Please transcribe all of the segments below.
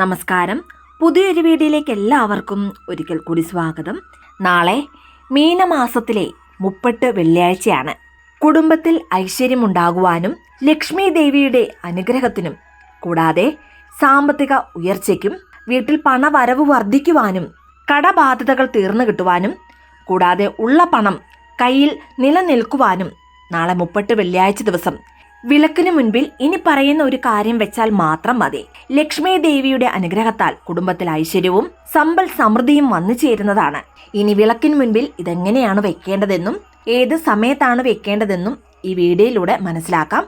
നമസ്കാരം. പുതിയൊരു വീഡിയോയിലേക്ക് എല്ലാവർക്കും ഒരിക്കൽ കൂടി സ്വാഗതം. നാളെ മീനമാസത്തിലെ മുപ്പട്ട് വെള്ളിയാഴ്ചയാണ്. കുടുംബത്തിൽ ഐശ്വര്യമുണ്ടാകുവാനും ലക്ഷ്മി ദേവിയുടെ അനുഗ്രഹത്തിനും കൂടാതെ സാമ്പത്തിക ഉയർച്ചയ്ക്കും വീട്ടിൽ പണവരവ് വർദ്ധിക്കുവാനും കടബാധ്യതകൾ തീർന്നു കിട്ടുവാനും കൂടാതെ ഉള്ള പണം കയ്യിൽ നിലനിൽക്കുവാനും നാളെ മുപ്പട്ട് വെള്ളിയാഴ്ച ദിവസം വിളക്കിനു മുൻപിൽ ഇനി പറയുന്ന ഒരു കാര്യം വെച്ചാൽ മാത്രം മതി. ലക്ഷ്മി ദേവിയുടെ അനുഗ്രഹത്താൽ കുടുംബത്തിൽ ഐശ്വര്യവും സമ്പൽ സമൃദ്ധിയും വന്നു ചേരുന്നതാണ്. ഇനി വിളക്കിന് മുൻപിൽ ഇതെങ്ങനെയാണ് വെക്കേണ്ടതെന്നും ഏത് സമയത്താണ് വെക്കേണ്ടതെന്നും ഈ വീഡിയോയിലൂടെ മനസ്സിലാക്കാം.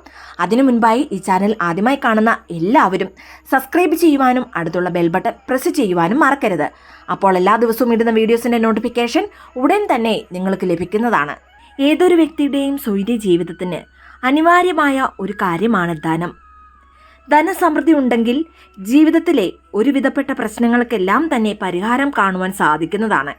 അതിനു മുൻപായി ഈ ചാനൽ ആദ്യമായി കാണുന്ന എല്ലാവരും സബ്സ്ക്രൈബ് ചെയ്യുവാനും അടുത്തുള്ള ബെൽ ബട്ടൺ പ്രസ് ചെയ്യുവാനും മറക്കരുത്. അപ്പോൾ എല്ലാ ദിവസവും ഇടുന്ന വീഡിയോസിന്റെ നോട്ടിഫിക്കേഷൻ ഉടൻ തന്നെ നിങ്ങൾക്ക് ലഭിക്കുന്നതാണ്. ഏതൊരു വ്യക്തിയുടെയും സ്വൈര്യ ജീവിതത്തിന് അനിവാര്യമായ ഒരു കാര്യമാണ് ധനം. ധനസമൃദ്ധി ഉണ്ടെങ്കിൽ ജീവിതത്തിലെ ഒരുവിധപ്പെട്ട പ്രശ്നങ്ങൾക്കെല്ലാം തന്നെ പരിഹാരം കാണുവാൻ സാധിക്കുന്നതാണ്.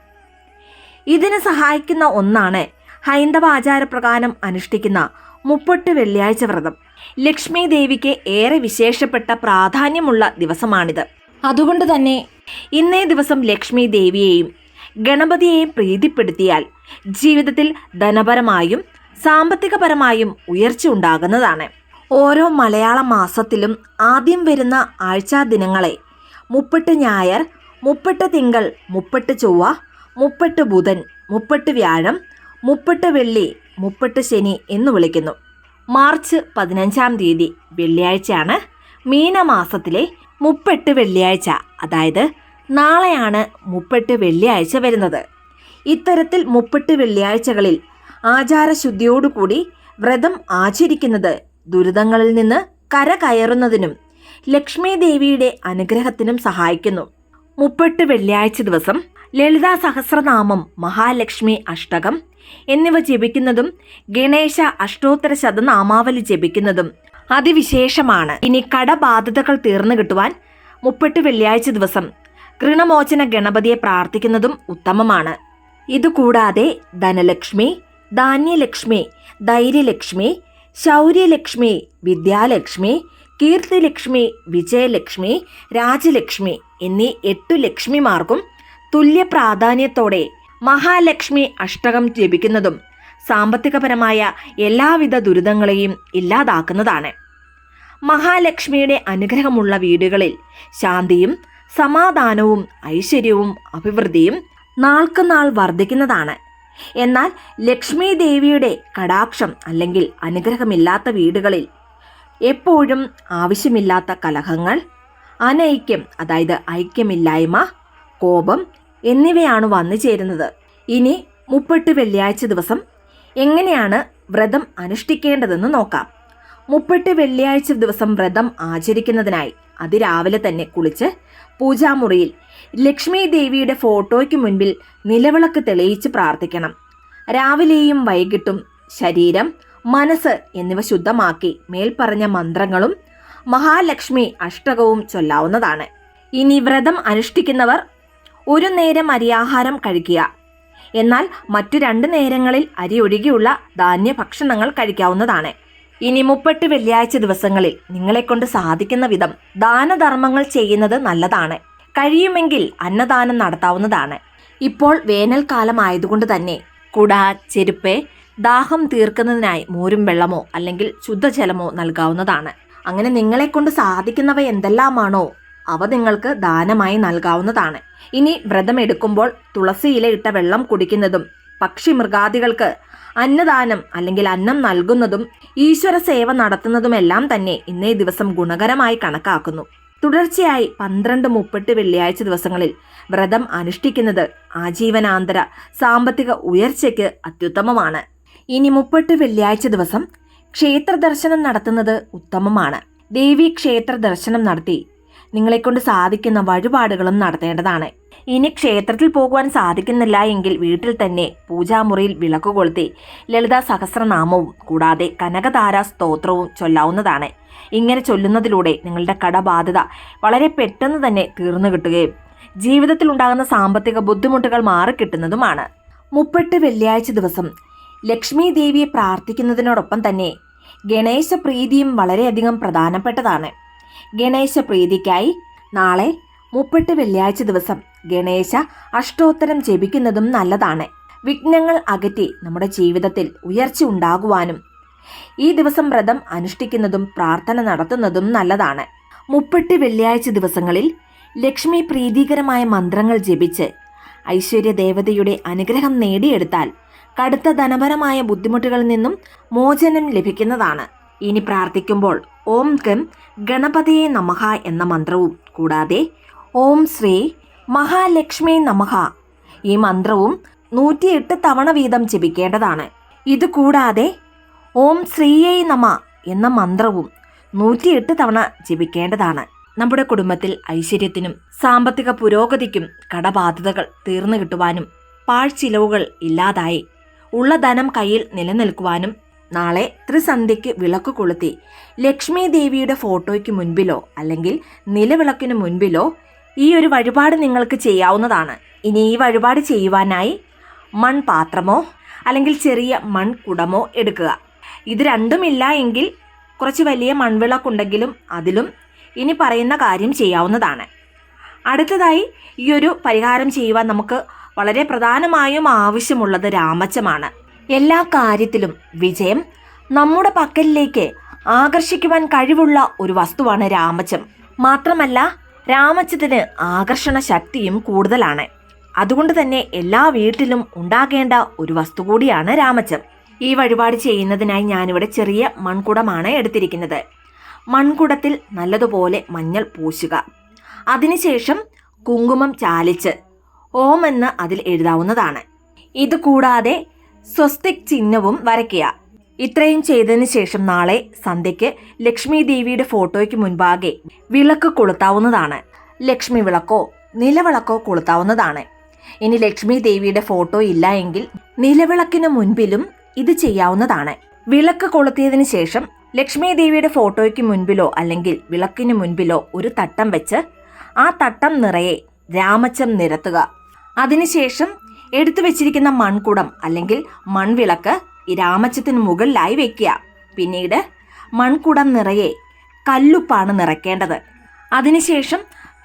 ഇതിന് സഹായിക്കുന്ന ഒന്നാണ് ഹൈന്ദവ ആചാരപ്രകാരം അനുഷ്ഠിക്കുന്ന മുപ്പൊട്ട് വെള്ളിയാഴ്ച വ്രതം. ലക്ഷ്മി ദേവിക്ക് ഏറെ വിശേഷപ്പെട്ട പ്രാധാന്യമുള്ള ദിവസമാണിത്. അതുകൊണ്ട് തന്നെ ഇന്നേ ദിവസം ലക്ഷ്മി ദേവിയെയും ഗണപതിയെയും പ്രീതിപ്പെടുത്തിയാൽ ജീവിതത്തിൽ ധനപരമായും സാമ്പത്തികപരമായും ഉയർച്ച ഉണ്ടാകുന്നതാണ്. ഓരോ മലയാള മാസത്തിലും ആദ്യം വരുന്ന ആഴ്ചാ ദിനങ്ങളെ മുപ്പെട്ട് ഞായർ മുപ്പെട്ട് തിങ്കൾ മുപ്പെട്ട് ചൊവ്വ മുപ്പെട്ട് ബുധൻ മുപ്പെട്ട് വ്യാഴം മുപ്പെട്ട് വെള്ളി മുപ്പെട്ട് ശനി എന്ന് വിളിക്കുന്നു. മാർച്ച് പതിനഞ്ചാം തീയതി വെള്ളിയാഴ്ചയാണ്. മീനമാസത്തിലെ മുപ്പെട്ട് വെള്ളിയാഴ്ച അതായത് നാളെയാണ് മുപ്പെട്ട് വെള്ളിയാഴ്ച വരുന്നത്. ഇത്തരത്തിൽ മുപ്പെട്ട് വെള്ളിയാഴ്ചകളിൽ ആചാരശുദ്ധിയോടുകൂടി വ്രതം ആചരിക്കുന്നത് ദുരിതങ്ങളിൽ നിന്ന് കരകയറുന്നതിനും ലക്ഷ്മി ദേവിയുടെ അനുഗ്രഹത്തിനും സഹായിക്കുന്നു. മുപ്പെട്ട് വെള്ളിയാഴ്ച ദിവസം ലളിതാ സഹസ്രനാമം മഹാലക്ഷ്മി അഷ്ടകം എന്നിവ ജപിക്കുന്നതും ഗണേശ അഷ്ടോത്തര ശതനാമാവലി ജപിക്കുന്നതും അതിവിശേഷമാണ്. ഇനി കടബാധ്യതകൾ തീർന്നു കിട്ടുവാൻ മുപ്പെട്ട് വെള്ളിയാഴ്ച ദിവസം ഋണമോചന ഗണപതിയെ പ്രാർത്ഥിക്കുന്നതും ഉത്തമമാണ്. ഇതുകൂടാതെ ധനലക്ഷ്മി ധാന്യലക്ഷ്മി ധൈര്യലക്ഷ്മി ശൗര്യലക്ഷ്മി വിദ്യാലക്ഷ്മി കീർത്തിലക്ഷ്മി വിജയലക്ഷ്മി രാജലക്ഷ്മി എന്നീ എട്ടു ലക്ഷ്മിമാർക്കും തുല്യ പ്രാധാന്യത്തോടെ മഹാലക്ഷ്മി അഷ്ടകം ജപിക്കുന്നതും സാമ്പത്തികപരമായ എല്ലാവിധ ദുരിതങ്ങളെയും ഇല്ലാതാക്കുന്നതാണ്. മഹാലക്ഷ്മിയുടെ അനുഗ്രഹമുള്ള വീടുകളിൽ ശാന്തിയും സമാധാനവും ഐശ്വര്യവും അഭിവൃദ്ധിയും നാൾക്കുനാൾ വർദ്ധിക്കുന്നതാണ്. എന്നാൽ ലക്ഷ്മി ദേവിയുടെ കടാക്ഷം അല്ലെങ്കിൽ അനുഗ്രഹമില്ലാത്ത വീടുകളിൽ എപ്പോഴും ആവശ്യമില്ലാത്ത കലഹങ്ങൾ അനൈക്യം അതായത് ഐക്യമില്ലായ്മ കോപം എന്നിവയാണ് വന്നു ചേരുന്നത്. ഇനി മുപ്പെട്ട് വെള്ളിയാഴ്ച ദിവസം എങ്ങനെയാണ് വ്രതം അനുഷ്ഠിക്കേണ്ടതെന്ന് നോക്കാം. മുപ്പെട്ട് വെള്ളിയാഴ്ച ദിവസം വ്രതം ആചരിക്കുന്നതിനായി അതിരാവിലെ തന്നെ കുളിച്ച് പൂജാമുറിയിൽ ലക്ഷ്മി ദേവിയുടെ ഫോട്ടോയ്ക്ക് മുൻപിൽ നിലവിളക്ക് തെളിയിച്ച് പ്രാർത്ഥിക്കണം. രാവിലെയും വൈകിട്ടും ശരീരം മനസ്സ് എന്നിവ ശുദ്ധമാക്കി മേൽപ്പറഞ്ഞ മന്ത്രങ്ങളും മഹാലക്ഷ്മി അഷ്ടകവും ചൊല്ലാവുന്നതാണ്. ഇനി വ്രതം അനുഷ്ഠിക്കുന്നവർ ഒരു നേരം അരിയാഹാരം കഴിക്കുക. എന്നാൽ മറ്റു രണ്ട് നേരങ്ങളിൽ അരി ഒഴികെയുള്ള ധാന്യ ഭക്ഷണങ്ങൾ കഴിക്കാവുന്നതാണ്. ഇനി മുപ്പെട്ട് വെള്ളിയാഴ്ച ദിവസങ്ങളിൽ നിങ്ങളെക്കൊണ്ട് സാധിക്കുന്ന വിധം ദാനധർമ്മങ്ങൾ ചെയ്യുന്നത് നല്ലതാണ്. കഴിയുമെങ്കിൽ അന്നദാനം നടത്താവുന്നതാണ്. ഇപ്പോൾ വേനൽക്കാലം ആയതുകൊണ്ട് തന്നെ കുട ചെരുപ്പ് ദാഹം തീർക്കുന്നതിനായി മോരും വെള്ളമോ അല്ലെങ്കിൽ ശുദ്ധജലമോ നൽകാവുന്നതാണ്. അങ്ങനെ നിങ്ങളെ കൊണ്ട് സാധിക്കുന്നവ എന്തെല്ലാമാണോ അവ നിങ്ങൾക്ക് ദാനമായി നൽകാവുന്നതാണ്. ഇനി വ്രതമെടുക്കുമ്പോൾ തുളസിയില ഇട്ട വെള്ളം കുടിക്കുന്നതും പക്ഷി മൃഗാദികൾക്ക് അന്നദാനം അല്ലെങ്കിൽ അന്നം നൽകുന്നതും ഈശ്വര സേവ നടത്തുന്നതുമെല്ലാം തന്നെ ഇന്നേ ദിവസം ഗുണകരമായി കണക്കാക്കുന്നു. തുടർച്ചയായി പന്ത്രണ്ട് മുപ്പട്ട് വെള്ളിയാഴ്ച ദിവസങ്ങളിൽ വ്രതം അനുഷ്ഠിക്കുന്നത് ആജീവനാന്തര സാമ്പത്തിക ഉയർച്ചയ്ക്ക് അത്യുത്തമമാണ്. ഇനി മുപ്പട്ട് വെള്ളിയാഴ്ച ദിവസം ക്ഷേത്ര ദർശനം നടത്തുന്നത് ഉത്തമമാണ്. ദേവി ക്ഷേത്ര ദർശനം നടത്തി നിങ്ങളെക്കൊണ്ട് സാധിക്കുന്ന വഴിപാടുകളും നടത്തേണ്ടതാണ്. ഇനി ക്ഷേത്രത്തിൽ പോകുവാൻ സാധിക്കുന്നില്ല എങ്കിൽ വീട്ടിൽ തന്നെ പൂജാമുറിയിൽ വിളക്ക് കൊളുത്തി ലളിതാ സഹസ്രനാമവും കൂടാതെ കനകതാര സ്തോത്രവും ചൊല്ലാവുന്നതാണ്. ഇങ്ങനെ ചൊല്ലുന്നതിലൂടെ നിങ്ങളുടെ കടബാധ്യത വളരെ പെട്ടെന്ന് തന്നെ തീർന്നു കിട്ടുകയും ജീവിതത്തിൽ ഉണ്ടാകുന്ന സാമ്പത്തിക ബുദ്ധിമുട്ടുകൾ മാറിക്കിട്ടുന്നതുമാണ്. മുപ്പെട്ട് വെള്ളിയാഴ്ച ദിവസം ലക്ഷ്മി ദേവിയെ പ്രാർത്ഥിക്കുന്നതിനോടൊപ്പം തന്നെ ഗണേശ പ്രീതിയും വളരെയധികം പ്രധാനപ്പെട്ടതാണ്. ഗണേശ പ്രീതിക്കായി നാളെ മുപ്പെട്ട് വെള്ളിയാഴ്ച ദിവസം ഗണേശ അഷ്ടോത്തരം ജപിക്കുന്നതും നല്ലതാണ്. വിഘ്നങ്ങൾ അകറ്റി നമ്മുടെ ജീവിതത്തിൽ ഉയർച്ച ഉണ്ടാകുവാനും ഈ ദിവസം വ്രതം അനുഷ്ഠിക്കുന്നതും പ്രാർത്ഥന നടത്തുന്നതും നല്ലതാണ്. മുപ്പെട്ട് വെള്ളിയാഴ്ച ദിവസങ്ങളിൽ ലക്ഷ്മി പ്രീതികരമായ മന്ത്രങ്ങൾ ജപിച്ച് ഐശ്വര്യ ദേവതയുടെ അനുഗ്രഹം നേടിയെടുത്താൽ കടുത്ത ധനപരമായ ബുദ്ധിമുട്ടുകളിൽ നിന്നും മോചനം ലഭിക്കുന്നതാണ്. ഇനി പ്രാർത്ഥിക്കുമ്പോൾ ഓം ഗം ഗണപതിയെ നമഹ എന്ന മന്ത്രവും കൂടാതെ ഓം ശ്രീ മഹാലക്ഷ്മി നമഹ ഈ മന്ത്രവും നൂറ്റിയെട്ട് തവണ വീതം ജപിക്കേണ്ടതാണ്. ഇതുകൂടാതെ ഓം ശ്രീയൈ നമ എന്ന മന്ത്രവും നൂറ്റിയെട്ട് തവണ ജപിക്കേണ്ടതാണ്. നമ്മുടെ കുടുംബത്തിൽ ഐശ്വര്യത്തിനും സാമ്പത്തിക പുരോഗതിക്കും കടബാധ്യതകൾ തീർന്നു കിട്ടുവാനും പാഴ്ചിലവുകൾ ഇല്ലാതായി ഉള്ള ധനം കയ്യിൽ നിലനിൽക്കുവാനും നാളെ ത്രിസന്ധ്യയ്ക്ക് വിളക്ക് കൊളുത്തി ലക്ഷ്മി ദേവിയുടെ ഫോട്ടോയ്ക്ക് മുൻപിലോ അല്ലെങ്കിൽ നിലവിളക്കിന് മുൻപിലോ ഈ ഒരു വഴിപാട് നിങ്ങൾക്ക് ചെയ്യാവുന്നതാണ്. ഇനി ഈ വഴിപാട് ചെയ്യുവാനായി മൺപാത്രമോ അല്ലെങ്കിൽ ചെറിയ മൺകുടമോ എടുക്കുക. ഇത് രണ്ടുമില്ല എങ്കിൽ കുറച്ച് വലിയ മൺവിളക്കുണ്ടെങ്കിലും അതിലും ഇനി പറയുന്ന കാര്യം ചെയ്യാവുന്നതാണ്. അടുത്തതായി ഈ ഒരു പരിഹാരം ചെയ്യുവാൻ നമുക്ക് വളരെ പ്രധാനമായും ആവശ്യമുള്ളത് രാമച്ചമാണ്. എല്ലാ കാര്യത്തിലും വിജയം നമ്മുടെ പക്കലിലേക്ക് ആകർഷിക്കുവാൻ കഴിവുള്ള ഒരു വസ്തുവാണ് രാമച്ചം. മാത്രമല്ല രാമച്ചത്തിന് ആകർഷണ ശക്തിയും കൂടുതലാണ്. അതുകൊണ്ട് തന്നെ എല്ലാ വീട്ടിലും ഉണ്ടാകേണ്ട ഒരു വസ്തു കൂടിയാണ് രാമച്ചം. ഈ വഴിപാട് ചെയ്യുന്നതിനായി ഞാനിവിടെ ചെറിയ മൺകുടമാണ് എടുത്തിരിക്കുന്നത്. മൺകുടത്തിൽ നല്ലതുപോലെ മഞ്ഞൾ പൂശുക. അതിനുശേഷം കുങ്കുമം ചാലിച്ച് ഓം എന്ന് അതിൽ എഴുതാവുന്നതാണ്. ഇത് കൂടാതെ സ്വസ്തിക് ചിഹ്നവും വരയ്ക്കുക. ഇത്രയും ചെയ്തതിന് ശേഷം നാളെ സന്ധ്യയ്ക്ക് ലക്ഷ്മി ദേവിയുടെ ഫോട്ടോയ്ക്ക് മുൻപാകെ വിളക്ക് കൊളുത്താവുന്നതാണ്. ലക്ഷ്മി വിളക്കോ നിലവിളക്കോ കൊളുത്താവുന്നതാണ്. ഇനി ലക്ഷ്മി ദേവിയുടെ ഫോട്ടോ ഇല്ല എങ്കിൽ നിലവിളക്കിന് മുൻപിലും ഇത് ചെയ്യാവുന്നതാണ്. വിളക്ക് കൊളുത്തിയതിന് ശേഷം ലക്ഷ്മി ദേവിയുടെ ഫോട്ടോയ്ക്ക് മുൻപിലോ അല്ലെങ്കിൽ വിളക്കിന് മുൻപിലോ ഒരു തട്ടം വെച്ച് ആ തട്ടം നിറയെ രാമച്ചം നിരത്തുക. അതിനുശേഷം എടുത്തു വെച്ചിരിക്കുന്ന മൺകുടം അല്ലെങ്കിൽ മൺവിളക്ക് രാമച്ചത്തിന് മുകളിലായി വെക്കുക. പിന്നീട് മൺകുടം നിറയെ കല്ലുപ്പാണ് നിറയ്ക്കേണ്ടത്. അതിനുശേഷം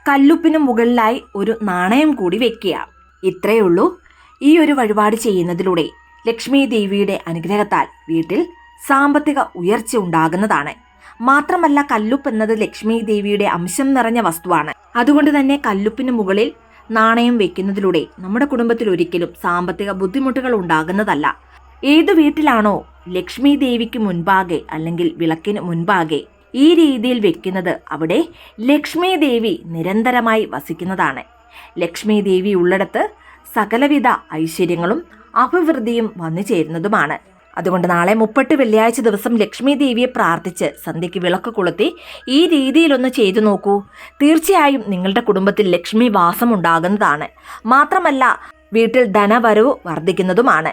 കല്ലുപ്പിന് മുകളിലായി ഒരു നാണയം കൂടി വെക്കുക. ഇത്രയേ ഉള്ളൂ ഈ ഒരു വഴിപാട് ചെയ്യുന്നതിലൂടെ ലക്ഷ്മി ദേവിയുടെ അനുഗ്രഹത്താൽ വീട്ടിൽ സാമ്പത്തിക ഉയർച്ച ഉണ്ടാകുന്നതാണ്. മാത്രമല്ല കല്ലുപ്പ് എന്നത് ലക്ഷ്മി ദേവിയുടെ അംശം നിറഞ്ഞ വസ്തുവാണ്. അതുകൊണ്ട് തന്നെ കല്ലുപ്പിന് മുകളിൽ നാണയം വെക്കുന്നതിലൂടെ നമ്മുടെ കുടുംബത്തിൽ ഒരിക്കലും സാമ്പത്തിക ബുദ്ധിമുട്ടുകൾ ഉണ്ടാകുന്നതല്ല. ഏതു വീട്ടിലാണോ ലക്ഷ്മി ദേവിക്ക് മുൻപാകെ അല്ലെങ്കിൽ വിളക്കിന് മുൻപാകെ ഈ രീതിയിൽ വെക്കുന്നത് അവിടെ ലക്ഷ്മി ദേവി നിരന്തരമായി വസിക്കുന്നതാണ്. ലക്ഷ്മി ദേവി ഉള്ളിടത്ത് സകലവിധ ഐശ്വര്യങ്ങളും അഭിവൃദ്ധിയും വന്നു ചേരുന്നതുമാണ്. അതുകൊണ്ട് നാളെ മുപ്പട്ട് വെള്ളിയാഴ്ച ദിവസം ലക്ഷ്മി ദേവിയെ പ്രാർത്ഥിച്ച് സന്ധ്യയ്ക്ക് വിളക്ക് കൊളുത്തി ഈ രീതിയിലൊന്ന് ചെയ്തു നോക്കൂ. തീർച്ചയായും നിങ്ങളുടെ കുടുംബത്തിൽ ലക്ഷ്മി വാസം ഉണ്ടാകുന്നതാണ് മാത്രമല്ല വീട്ടിൽ ധനവരവ് വർദ്ധിക്കുന്നതുമാണ്.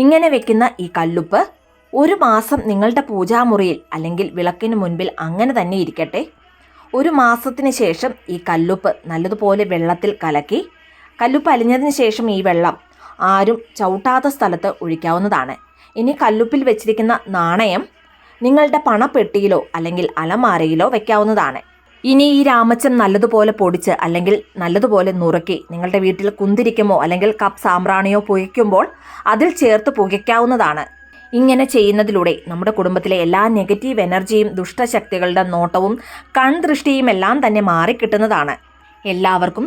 ഇങ്ങനെ വെക്കുന്ന ഈ കല്ലുപ്പ് ഒരു മാസം നിങ്ങളുടെ പൂജാമുറിയിൽ അല്ലെങ്കിൽ വിളക്കിന് മുൻപിൽ അങ്ങനെ തന്നെ ഇരിക്കട്ടെ. ഒരു മാസത്തിന് ശേഷം ഈ കല്ലുപ്പ് നല്ലതുപോലെ വെള്ളത്തിൽ കലക്കി കല്ലുപ്പ് അലിഞ്ഞതിന് ശേഷം ഈ വെള്ളം ആരും ചവിട്ടാത്ത സ്ഥലത്ത് ഒഴിക്കാവുന്നതാണ്. ഇനി കല്ലുപ്പിൽ വെച്ചിരിക്കുന്ന നാണയം നിങ്ങളുടെ പണപ്പെട്ടിയിലോ അല്ലെങ്കിൽ അലമാരയിലോ വെക്കാവുന്നതാണ്. ഇനി ഈ രാമച്ചം നല്ലതുപോലെ പൊടിച്ച് അല്ലെങ്കിൽ നല്ലതുപോലെ നുറുക്കി നിങ്ങളുടെ വീട്ടിൽ കുന്തിരിക്കുമോ അല്ലെങ്കിൽ കപ്പ് സാമ്പ്രാണിയോ പുകയ്ക്കുമ്പോൾ അതിൽ ചേർത്ത് പുകയ്ക്കാവുന്നതാണ്. ഇങ്ങനെ ചെയ്യുന്നതിലൂടെ നമ്മുടെ കുടുംബത്തിലെ എല്ലാ നെഗറ്റീവ് എനർജിയും ദുഷ്ടശക്തികളുടെ നോട്ടവും കൺദൃഷ്ടിയും എല്ലാം തന്നെ മാറിക്കിട്ടുന്നതാണ്. എല്ലാവർക്കും